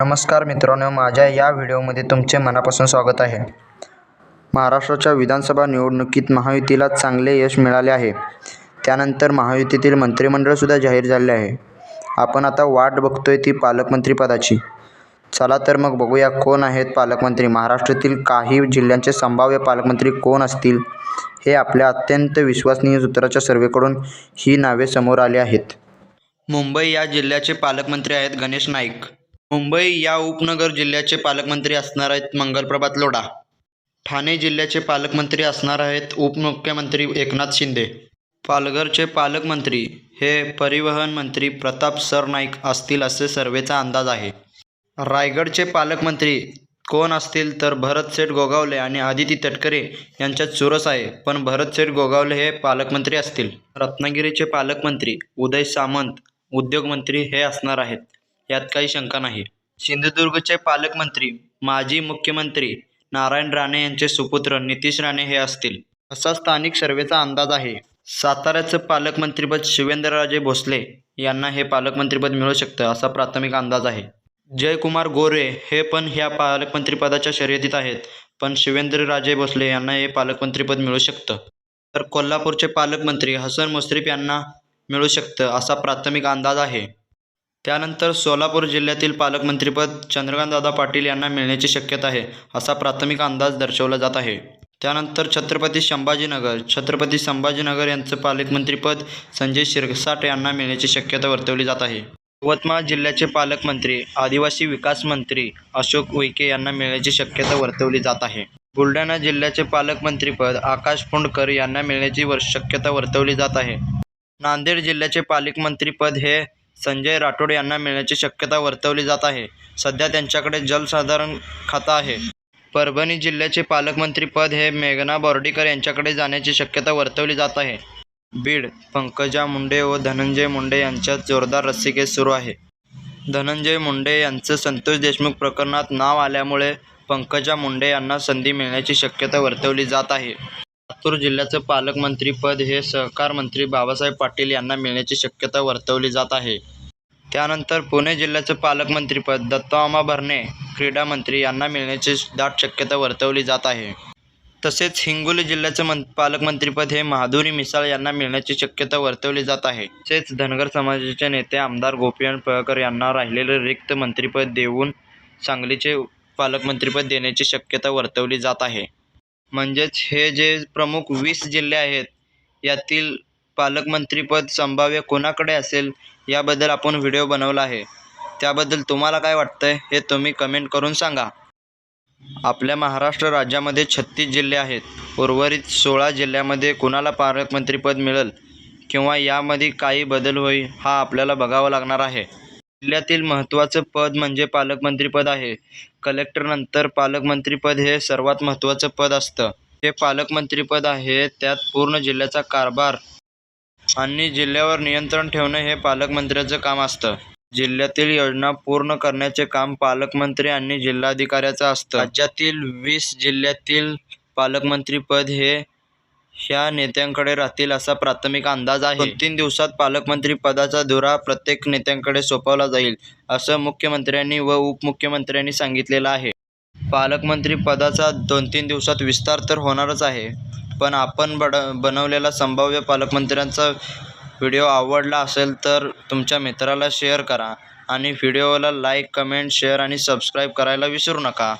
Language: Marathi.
नमस्कार मित्रांनो माझ्या या व्हिडिओमध्ये तुमचे मनापासून स्वागत आहे. महाराष्ट्राच्या विधानसभा निवडणुकीत महायुतीला चांगले यश मिळाले आहे. त्यानंतर महायुतीतील मंत्रिमंडळसुद्धा जाहीर झाले आहे. आपण आता वाट बघतोय ती पालकमंत्रीपदाची चला तर मग बघूया कोण आहेत पालकमंत्री. महाराष्ट्रातील काही जिल्ह्यांचे संभाव्य पालकमंत्री कोण असतील हे आपल्या अत्यंत विश्वसनीय सूत्राच्या सर्वेकडून ही नावे समोर आली आहेत. मुंबई या जिल्ह्याचे पालकमंत्री आहेत गणेश नाईक. मुंबई या उपनगर जिल्ह्याचे पालकमंत्री असणार आहेत मंगलप्रभात लोढा. ठाणे जिल्ह्याचे पालकमंत्री असणार आहेत उपमुख्यमंत्री एकनाथ शिंदे. पालघरचे पालकमंत्री हे परिवहन मंत्री प्रताप सरनाईक असतील असे सर्वेचा अंदाज आहे. रायगडचे पालकमंत्री कोण असतील तर भरतसेठ गोगावले आणि आदिती तटकरे यांच्यात चुरस आहे पण भरतसेठ गोगावले हे पालकमंत्री असतील. रत्नागिरीचे पालकमंत्री उदय सामंत उद्योगमंत्री हे असणार आहेत. यात काही शंका नाही. सिंधुदुर्गचे पालकमंत्री माजी मुख्यमंत्री नारायण राणे यांचे सुपुत्र नितीश राणे हे असतील. असा स्थानिक सर्वेचा अंदाज आहे. साताऱ्याचं पालकमंत्रीपद शिवेंद्रराजे भोसले यांना हे पालकमंत्रीपद मिळू शकतं असा प्राथमिक अंदाज आहे. जयकुमार गोरे हे पण ह्या पालकमंत्रीपदाच्या शर्यतीत आहेत पण शिवेंद्रराजे भोसले यांना हे पालकमंत्रीपद मिळू शकतं. तर कोल्हापूरचे पालकमंत्री हसन मुश्रीफ यांना मिळू शकतं असा प्राथमिक अंदाज आहे. त्यानंतर सोलापूर जिल्ह्यातील पालकमंत्रीपद चंद्रकांतदादा पाटील यांना मिळण्याची शक्यता आहे असा प्राथमिक अंदाज दर्शवला जात आहे. त्यानंतर छत्रपती संभाजीनगर छत्रपती संभाजीनगर यांचं पालकमंत्रीपद संजय शिरसाट यांना मिळण्याची शक्यता वर्तवली जात आहे. यवतमाळ जिल्ह्याचे पालकमंत्री आदिवासी विकास मंत्री अशोक उईके यांना मिळण्याची शक्यता वर्तवली जात आहे. बुलढाणा जिल्ह्याचे पालकमंत्रीपद आकाश फोंडकर यांना मिळण्याची वर शक्यता वर्तवली जात आहे. नांदेड जिल्ह्याचे पालकमंत्रीपद हे संजय राठोड यांना मिळण्याची शक्यता वर्तवली जात आहे. सध्या त्यांच्याकडे जलसाधारण खातं आहे. परभणी जिल्ह्याचे पालकमंत्रीपद हे मेघना बोर्डीकर यांच्याकडे जाण्याची शक्यता वर्तवली जात आहे. बीड पंकजा मुंडे व धनंजय मुंडे यांच्यात जोरदार रस्सीखेच सुरू आहे. धनंजय मुंडे यांचं संतोष देशमुख प्रकरणात नाव आल्यामुळे पंकजा मुंडे यांना संधी मिळण्याची शक्यता वर्तवली जात आहे. लातूर जिल्ह्याचं पालकमंत्रीपद हे सहकार मंत्री बाबासाहेब पाटील यांना मिळण्याची शक्यता वर्तवली जात आहे. त्यानंतर पुणे जिल्ह्याचं पालकमंत्रीपद दत्तामामा भरणे क्रीडा मंत्री यांना मिळण्याची दाट शक्यता वर्तवली जात आहे. तसेच हिंगोली जिल्ह्याचं मं पालकमंत्रीपद हे महादुरी मिसाळ यांना मिळण्याची शक्यता वर्तवली जात आहे. तसेच धनगर समाजाचे नेते आमदार गोपीनाथ पळकर यांना राहिलेले रिक्त मंत्रिपद देऊन सांगलीचे पालकमंत्रीपद देण्याची शक्यता वर्तवली जात आहे. म्हणजेच हे जे प्रमुख वीस जिल्हे आहेत यातील पालकमंत्रीपद संभाव्य कोणाकडे असेल याबद्दल आपण व्हिडिओ बनवला आहे. त्याबद्दल तुम्हाला काय वाटतं हे तुम्ही कमेंट करून सांगा. आपल्या महाराष्ट्र राज्यामध्ये छत्तीस जिल्हे आहेत. उर्वरित सोळा जिल्ह्यामध्ये कुणाला पालकमंत्रीपद मिळेल किंवा यामध्ये काही बदल होईल हा आपल्याला बघावा लागणार आहे. जिल्ह्यातील महत्त्वाचं पद म्हणजे पालकमंत्रीपद आहे. कलेक्टरनंतर पालकमंत्रीपद हे सर्वात महत्त्वाचं पद असतं. हे पालकमंत्रीपद आहे त्यात पूर्ण जिल्ह्याचा कारभार आणि जिल्ह्यावर नियंत्रण ठेवणं हे पालकमंत्र्याचं काम असतं. जिल्ह्यातील योजना पूर्ण करण्याचे काम पालकमंत्री आणि जिल्हाधिकाऱ्याचं असतं. राज्यातील वीस जिल्ह्यातील पालकमंत्रीपद हे ह्या नेत्यांकडे राहतील असा प्राथमिक अंदाज आहे. तीन दिवसात पालकमंत्री पदाचा धुरा प्रत्येक नेत्यांकडे सोपवला जाईल असं मुख्यमंत्र्यांनी व उपमुख्यमंत्र्यांनी सांगितलेलं आहे. पालकमंत्री पदाचा दोन तीन दिवसात विस्तार तर होणारच आहे पण आपण बड बनवलेला संभाव्य पालकमंत्र्यांचा व्हिडिओ आवडला असेल तर तुमच्या मित्राला शेअर करा आणि व्हिडिओला लाईक कमेंट शेअर आणि सबस्क्राईब करायला विसरू नका.